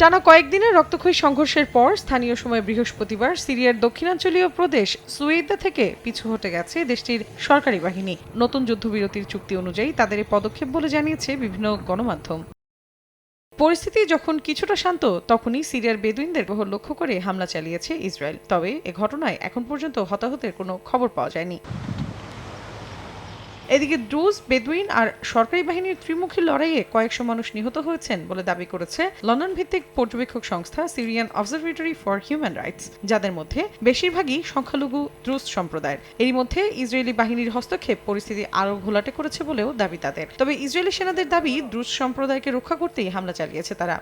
টানা কয়েকদিনের রক্তক্ষয়ী সংঘর্ষের পর স্থানীয় সময় বৃহস্পতিবার সিরিয়ার দক্ষিণাঞ্চলীয় প্রদেশ সুয়েদা থেকে পিছু হটে গেছে দেশটির সরকারি বাহিনী। নতুন যুদ্ধবিরতির চুক্তি অনুযায়ী তাদের পদক্ষেপ বলে জানিয়েছে বিভিন্ন গণমাধ্যম। পরিস্থিতি যখন কিছুটা শান্ত, তখনই সিরিয়ার বেদুইনদের বহর লক্ষ্য করে হামলা চালিয়েছে ইসরায়েল। তবে এ ঘটনায় এখন পর্যন্ত হতাহতের কোনো খবর পাওয়া যায়নি। এদিকে ড্রুজ বেদুইন আর সরকারি বাহিনীর ত্রিমুখী লড়াইয়ে কয়েকশো মানুষ নিহত হয়েছেন বলে দাবি করেছে লন্ডন ভিত্তিক পর্যবেক্ষক সংস্থা Syrian Observatory for Human Rights, যাদের মধ্যে বেশিরভাগই সংখ্যালঘু দ্রুজ সম্প্রদায়ের এরই মধ্যে ইসরায়েলি বাহিনীর হস্তক্ষেপ পরিস্থিতি আরও ঘোলাটে করেছে বলেও দাবি তাদের তবে ইসরায়েলি সেনাদের দাবি দ্রুজ সম্প্রদায়কে রক্ষা করতেই হামলা চালিয়েছে তারা.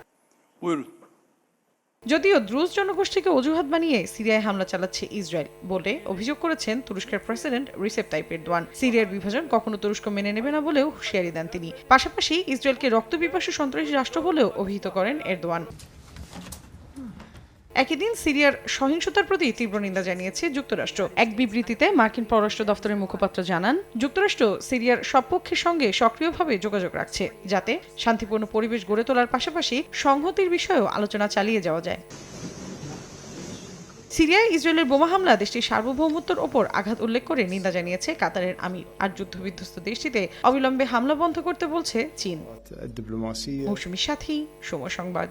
যদিও দ্রুজ জনগোষ্ঠীকে অজুহাত বানিয়ে সিরিয়ায় হামলা চালাচ্ছে ইসরায়েল বলে অভিযোগ করেছেন তুরস্কের প্রেসিডেন্ট রিসেপ তাইপের দোয়ান সিরিয়ার বিভাজন কখনো তুরস্ক মেনে নেবে না বলেও হুঁশিয়ারি দেন তিনি। পাশাপাশি ইসরায়েলকে রক্তপিপাসু সন্ত্রাসী রাষ্ট্র বলেও অভিহিত করেন এরদোয়ান। একই দিন সিরিয়ার সহিংসতার প্রতি তীব্র নিন্দা জানিয়েছে যুক্তরাষ্ট্র। এক বিবৃতিতে মার্কিন পররাষ্ট্র দফতরের মুখপাত্র জানান যুক্তরাষ্ট্র সিরিয়ার সব পক্ষের সঙ্গে সক্রিয়ভাবে যোগাযোগ রাখছে যাতে শান্তিপূর্ণ পরিবেশ গড়ে তোলার পাশাপাশি সংহতির বিষয়েও আলোচনা চালিয়ে যাওয়া যায়। সিরিয়ায় ইসরায়েলের বোমা হামলা দেশটির সার্বভৌমত্বের ওপর আঘাত উল্লেখ করে নিন্দা জানিয়েছে কাতারের আমির। আর যুদ্ধবিধ্বস্ত দেশটিতে অবিলম্বে হামলা বন্ধ করতে বলছে চীন। uh, uh, মৌসুমীর সাথী সময় সংবাদ।